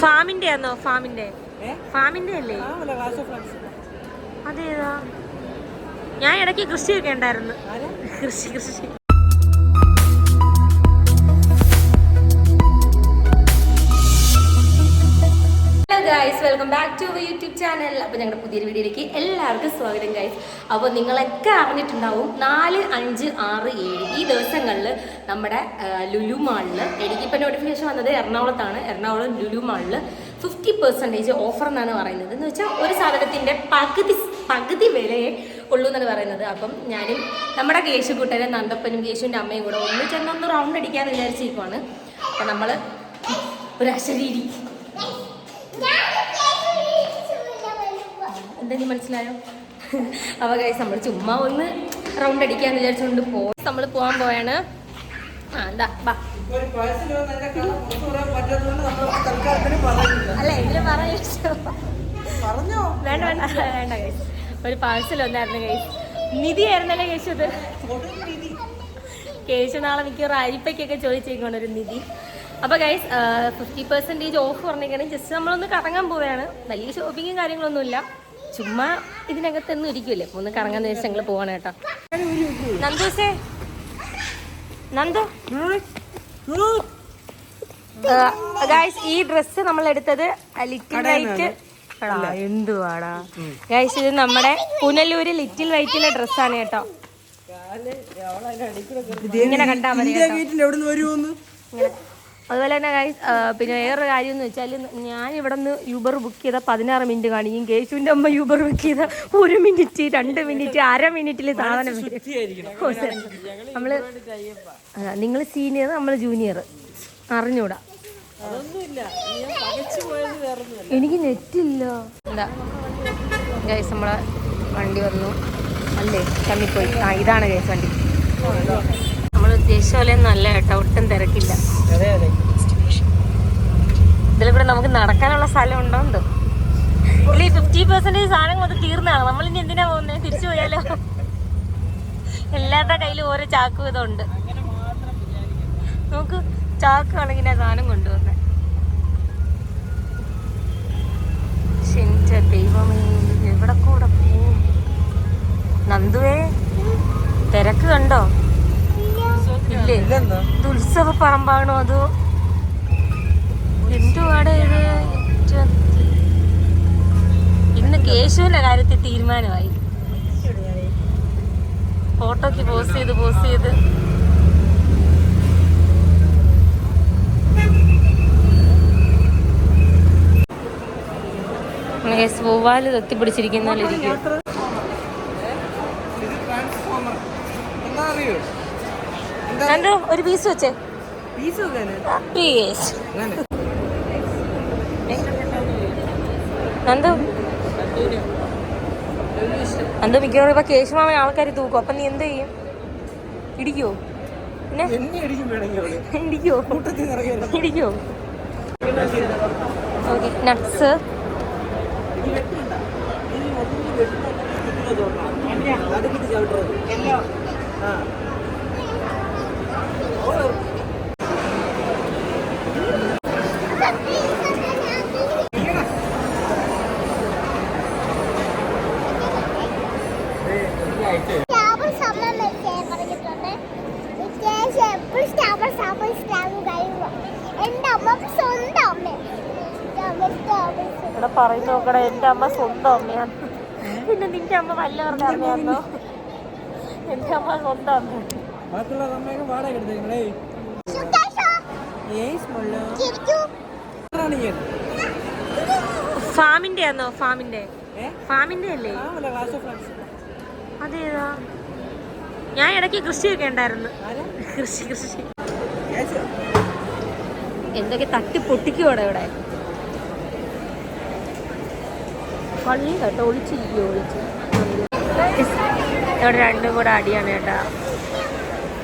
ഫാമിന്റെ ആണോ ഫാമിന്റെ ഫാമിന്റെ അല്ലേ? അതേതാ? ഞാൻ ഇടയ്ക്ക് കൃഷിയൊക്കെ ഉണ്ടായിരുന്നു. കൃഷി കൃഷി. Guys welcome back to our YouTube channel അപ്പോൾ ഞങ്ങളുടെ പുതിയൊരു വീഡിയോയിലേക്ക് എല്ലാവർക്കും സ്വാഗതം ഗൈസ് അപ്പോൾ നിങ്ങളൊക്കെ അറിഞ്ഞിട്ടുണ്ടാവും നാല് അഞ്ച് ആറ് ഏഴ് ഈ ദിവസങ്ങളിൽ നമ്മുടെ ലുലു മാളിൽ എനിക്കിപ്പോൾ നോട്ടിഫിക്കേഷൻ വന്നത് എറണാകുളത്താണ്. എറണാകുളം ലുലു മാളിൽ ഫിഫ്റ്റി പെർസെന്റേജ് ഓഫർ എന്നാണ് പറയുന്നത്. എന്ന് വെച്ചാൽ ഒരു സാധനത്തിന്റെ പകുതി പകുതി വിലയെ ഉള്ളൂ എന്നാണ് പറയുന്നത്. അപ്പം ഞാനും നമ്മുടെ കേശുകൂട്ടനും നന്ദപ്പനും കേശുവിന്റെ അമ്മയും കൂടെ ഒന്ന് ചെന്നൊന്ന് റൗണ്ട് അടിക്കാമെന്ന് വിചാരിച്ചിരിക്കുവാണ്. അപ്പം നമ്മൾ ഒരു അശരീരി എന്തെങ്കിലും മനസ്സിലായോ? അപ്പോൾ ഗൈസ് നമ്മൾ ചുമ്മാ ഒന്ന് റൗണ്ട് അടിക്കാന്ന് വിചാരിച്ചുകൊണ്ട് പോയി നമ്മൾ പോകാൻ പോയാണ്. ആ എന്താ ബാ. അല്ല എങ്കിലും പറഞ്ഞോ? വേണ്ട വേണ്ട വേണ്ട ഗൈസ് ഒരു പാഴ്സൽ വന്നായിരുന്നു ഗൈസ് നിധി ആയിരുന്നല്ലേ കേശു രീതി. കേശു നാളെ മിക്കവാറും അരിപ്പയ്ക്കൊക്കെ ചോദിച്ചേക്കാണ് ഒരു നിധി. അപ്പോൾ ഗൈസ് ഫിഫ്റ്റി പെർസെന്റേജ് ഓഫ് പറഞ്ഞിരിക്കുകയാണെങ്കിൽ ജസ്റ്റ് നമ്മളൊന്ന് കറങ്ങാൻ പോവുകയാണ് വലിയ ഷോപ്പിങ്ങും കാര്യങ്ങളൊന്നുമില്ല. ചുമ്മാ ഇതിനകത്തൊന്നും ഇരിക്കൂലേ. ഒന്ന് കറങ്ങാൻ വെച്ചാൽ ഞങ്ങൾ പോവാണ് കേട്ടോ. നന്ദൂസേ. നന്ദു. ഗായ്സ് ഈ ഡ്രസ്സ് നമ്മൾ എടുത്തത് ലിറ്റിൽ വൈറ്റ് എന്തുവാടാ. ഗായ്സ് ഇത് നമ്മുടെ പുനലൂര് ലിറ്റിൽ വൈറ്റിലെ ഡ്രസ്സാണ് കേട്ടോ. ഇങ്ങനെ കണ്ടാ മതി ഇങ്ങനെ. അതുപോലെ തന്നെ പിന്നെ വേറൊരു കാര്യം എന്ന് വെച്ചാൽ ഞാൻ ഇവിടെ നിന്ന് യൂബർ ബുക്ക് ചെയ്ത പതിനാറ് മിനിറ്റ് കാണിക്കും കേശുവിന്റെ അമ്മ യൂബർ ബുക്ക് ചെയ്ത ഒരു മിനിറ്റ് രണ്ട് മിനിറ്റ് അര മിനിറ്റിൽ സാധനം. നമ്മൾ നിങ്ങൾ സീനിയർ നമ്മൾ ജൂനിയർ അറിഞ്ഞൂടാ. എനിക്ക് നെറ്റില്ല എന്താ? ഗൈസ് നമ്മളെ വണ്ടി വന്നു. അല്ലേ? തമ്മിപ്പോയി. ആ ഇതാണ് ഗൈസ് വണ്ടി. നമ്മൾ ഉദ്ദേശിച്ച പോലെ നല്ല കേട്ടോ. ഒട്ടും തിരക്കില്ല. അതെ അതെ. നമുക്ക് നടക്കാനുള്ള സ്ഥലം ഉണ്ടോ എന്തോ ഇല്ല ഈ ഫിഫ്റ്റി പെർസെന്റേജ് സാധനങ്ങൾ അത് തീർന്നാണ് നമ്മൾ ഇനി എന്തിനാ പോകുന്നത് തിരിച്ചു പോയാലോ? എല്ലാവരുടെ കയ്യിലും ഓരോ ചാക്ക് ഇതുണ്ട്. നമുക്ക് ചാക്ക് കണക്കിനാ സാധനം കൊണ്ടുവന്നെ. ദൈവമേ എവിടെ കൂടെ പോവും? നന്ദുവേ തിരക്ക് കണ്ടോ? ഇല്ലേ? ഇത് ഉത്സവ പറമ്പാണോ അതോ എന്തുവാടെ ഇത് ഇന്ന് കേശുവിന്റെ കാര്യത്തിൽ തീരുമാനമായി. ഫോട്ടോക്ക് പോസ് ചെയ്ത് പോസ് ചെയ്ത്. എന്താ അറിയോ? നന്ദു ഒരു പീസ് വെച്ചേ. പീസ് വെക്കാന് പീസ് അങ്ങനെ നന്ദു? നന്ദു മിക്കവാറും ഇപ്പൊ കേശുമാമൻ ആൾക്കാർ തൂക്കും. അപ്പൊ നീ എന്ത് ചെയ്യും? ഇടിക്കോ ഇടിക്കോ ഇടിക്കോ ഓക്കെ നട്ട്സ് ആ. ഇവിടെ പറയും നോക്കണേ എന്റെ അമ്മ സ്വന്തം അമ്മയാണ്. പിന്നെ നിന്റെ അമ്മ വല്ലവരുടെ അമ്മയാണോ എന്റെ അമ്മ സ്വന്തം അമ്മ ബാക്കിയുള്ള അമ്മയൊക്കെ വാടക എടുത്തേക്കണേ. ഫാമിന്റെ ആണോ ഫാമിന്റെ ഫാമിന്റെ അല്ലേ? ആ വല്ല ക്ലാസ് ഓഫ് ഫ്രണ്ട്സ് അതേതാ? ഞാൻ ഇടയ്ക്ക് കൃഷിയൊക്കെ ഉണ്ടായിരുന്നു. കൃഷി കൃഷി. എന്തൊക്കെ തട്ടി പൊട്ടിക്കുവാടെ ഇവിടെ? പള്ളി കേട്ടോ ഒളിച്ചിരിക്കും ഒളിച്ച്. ഇവിടെ രണ്ടും കൂടെ അടിയാണ് കേട്ടാ.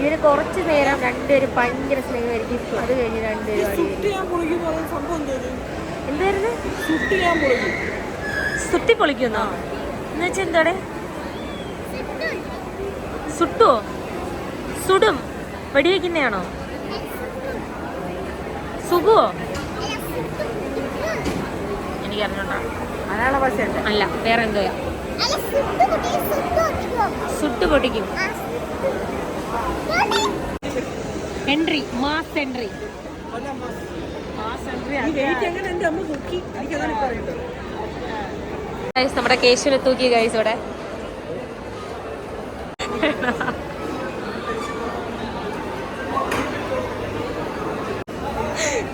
ഇവർ കുറച്ച് നേരം രണ്ടുപേരും ഭയങ്കര സ്നേഹമായിരിക്കും. അത് കഴിഞ്ഞ് രണ്ടുപേരും എന്തായിരുന്നു സുട്ടി പൊളിക്കുന്നോ എന്ന് എന്താടെ സുട്ടുവോ? സുടും. വെടിവെക്കുന്നെയാണോ? സുഖുവോ? എനിക്ക് അറിഞ്ഞോണ്ടാ മലയാള ഭാഷയല്ല അല്ല വേറെ എന്തോയാ കുട്ടിക്കോ സുട്ട് പൊട്ടിക്കും? എൻട്രി മാസ് എൻട്രി നമ്മുടെ കേശുവിനെ തൂക്കി ഗൈസ് ഇവിടെ.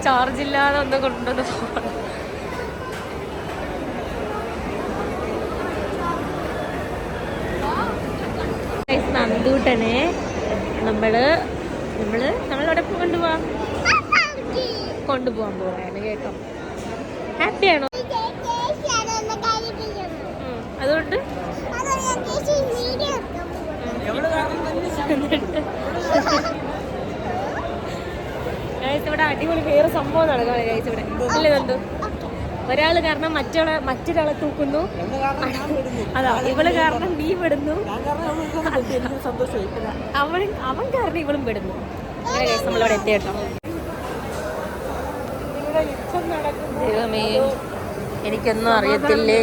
ചാർജ് ഇല്ലാതെ ഒന്ന് കൊണ്ടുവന്ന് ഫോൺ നന്ദൂട്ടനെ നമ്മൾ നമ്മൾ നമ്മളവിടെ കൊണ്ടുപോവാം. കൊണ്ടുപോകാൻ പോവാണ് കേട്ടോ. ഹാപ്പിയാണോ ആണോ. അതുകൊണ്ട്? ഇവിടെ അടിപൊളി വേറെ സംഭവം നടക്കുകയാണ് ഗൈസ് ഇവിടെ. അല്ലേ നന്ദു? ഒരാൾ കാരണം മറ്റൊരാളെ മറ്റൊരാളെ തൂക്കുന്നു. അതാ ഇവൾ കാരണം നീ വിടുന്നു അവൻ അവൻ കാരണം ഇവളും വിടുന്നു അങ്ങനെ നമ്മളിവിടെ എത്തി കേട്ടോ? ദൈവമേ എനിക്കൊന്നും അറിയത്തില്ലേ?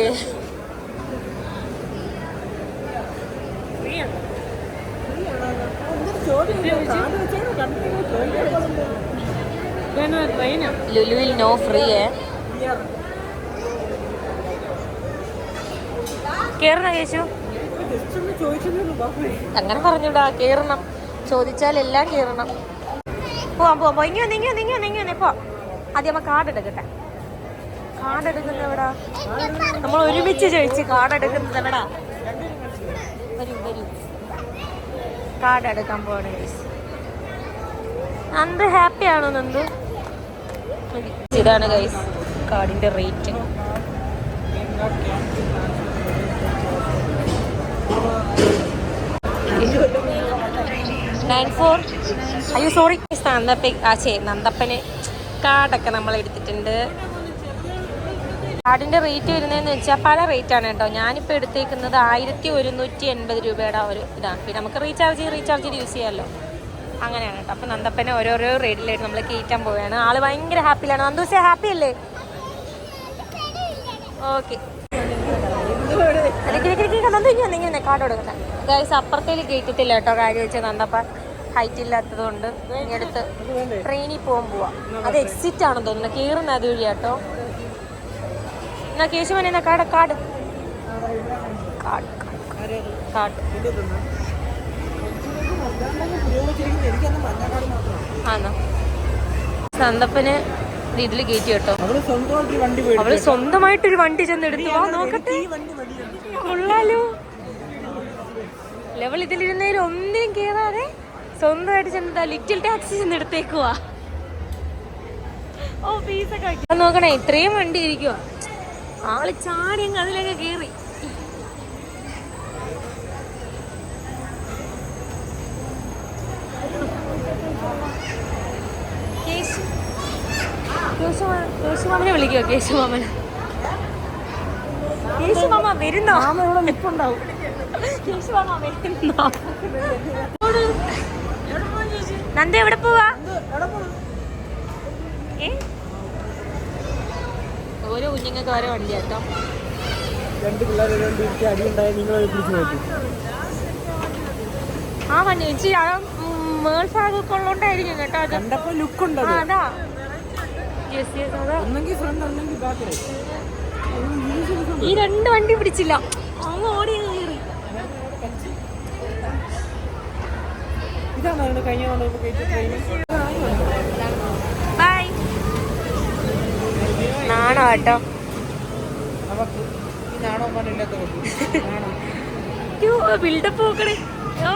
ലുലുവിൽ നോ ഫ്രീ കേറണ കേശു? അങ്ങനെ പറഞ്ഞൂടാ കേറണം. ചോദിച്ചാൽ എല്ലാം കേറണം. പോവാം പോവാം പോയി ഇങ്ങനെ ഇങ്ങനെ ഇങ്ങനെ ഇങ്ങനെ പോ. ആദ്യം നമ്മ കാർഡ് എടുക്കട്ടെ. കാർഡ് എടുക്കുന്ന എവിടാ? നമ്മൾ ഒരുമിച്ച് ചോദിച്ച് കാർഡ് എടുക്കുന്നത് എവിടാ? വരൂ വരൂ. കാർഡ് എടുക്കാൻ പോവാണ് നന്ദു ഹാപ്പി ആണോ നന്ദു? ഇതാണ് ഗൈസ് കാർഡിന്റെ റേറ്റ് നയൻ ഫോർ അയ്യോ സോറി നന്ദപ്പ ആ ചേ നന്ദപ്പന് കാർഡൊക്കെ നമ്മൾ എടുത്തിട്ടുണ്ട്. കാർഡിന്റെ റേറ്റ് വരുന്നതെന്ന് വെച്ചാൽ പല റേറ്റ് ആണ് കേട്ടോ. ഞാനിപ്പോൾ എടുത്തേക്കുന്നത് ആയിരത്തി ഒരുന്നൂറ്റി എൺപത് രൂപയുടെ ഒരു ഇതാണ്. പിന്നെ നമുക്ക് റീചാർജ് ചെയ്ത് റീചാർജ് ചെയ്ത് യൂസ് ചെയ്യാമല്ലോ അങ്ങനെയാണ് കേട്ടോ. അപ്പം നന്ദപ്പനെ ഓരോരോ റേറ്റിലായിട്ട് നമ്മൾ കയറ്റാൻ പോവുകയാണ്. ആൾ ഭയങ്കര ഹാപ്പിയിലാണ് നന്ദൂസ ഹാപ്പി അല്ലേ? ഓക്കെ കാർഡ് കൊടുക്കട്ടെ. ഗൈസ് അപ്പുറത്തേക്ക് കയറ്റത്തില്ല കേട്ടോ. കാര്യം വെച്ചാൽ നന്ദപ്പ ഹൈറ്റ് ഇല്ലാത്തത് കൊണ്ട് ഇങ്ങടുത്ത് ട്രെയിനിൽ പോകാൻ പോവാ. അത് എക്സിറ്റ് ആണെന്ന് തോന്നുന്നു. കീറുന്ന അത് വഴി കേട്ടോ എന്നാ കേശുമനെ എന്നാ കാട് മഞ്ഞക്കാട് മാത്രം ആണോ നന്ദപ്പന് ഇതിൽ കയറ്റി കേട്ടോ അവൾ സ്വന്തമായിട്ടൊരു വണ്ടി ചെന്ന് എടുത്തു വാ നോക്കട്ടെ. കൊള്ളാലോ. ലെവൽ ഇതിലിരുന്നതിൽ ഒന്നിനും കേറാതെ സ്വന്തമായിട്ട് ചെന്നതാ ലിറ്റിൽ ടാക്സി ചെന്ന് എടുത്തേക്കുവാ ഓ ഫീസൊക്കെ വെക്കാം. നോക്കണേ ഇത്രയും വണ്ടി ഇരിക്കുക ആൾ ചാടി അങ്ങ് അതിലൊക്കെ കേറി. കേശു. കേശുമാ- കേശുമാമനെ വിളിക്കുക കേശുമാമന. കേശുമാമ വരുന്നോ? ആമ ഇവിടെ നിൽപ്പുണ്ടാവും കേശുമാമ വരുന്നോ? നന്ദ എവിടെ പോവാ? ഓരോ കുഞ്ഞുങ്ങൾക്ക് ഓരോ വണ്ടി കേട്ടോ. രണ്ട് പിള്ളേരെ രണ്ട് അടി ഉണ്ടായി നിങ്ങൾ പിടിച്ചു നോക്കി ആ വണ്ടി ചേച്ചി ആ മേൾഭാഗമൊക്കെ ഉള്ളോണ്ടായിരിക്കും കേട്ടോ അത്. കണ്ടപ്പോ ലുക്ക് ഉണ്ട് അതാ. ഒന്നെങ്കിൽ ഫ്രണ്ട് ഒന്നെങ്കിൽ ഈ രണ്ട് വണ്ടി പിടിച്ചില്ല. അങ്ങ് ഓടി ഇതാണ് കഴിഞ്ഞ തവണ കയറ്റി ട്രെയിനിൽ ബൈ നാണോ കേട്ടോ? ബിൽഡപ്പ് നോക്കണേ. ഓ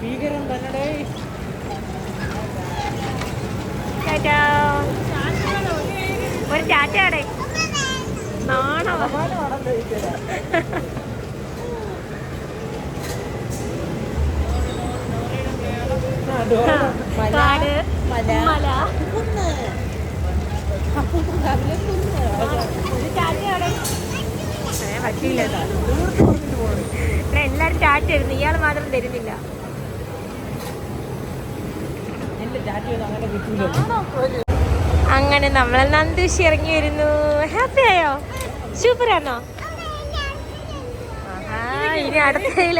ഭീകരം തന്നെ ഒരു ടാറ്റയാടേ നാണോ? കാട് മല പറ്റിയില്ല ഇവിടെ എല്ലാരും ചാറ്റ് തരുന്നു ഇയാൾ മാത്രം തരുന്നില്ല. അങ്ങനെ നമ്മൾ നന്ദുഷി ഇറങ്ങി വരുന്നു. ഹാപ്പി ആയോ? സൂപ്പർ ആണോ? ഇനി അടുത്തതിൽ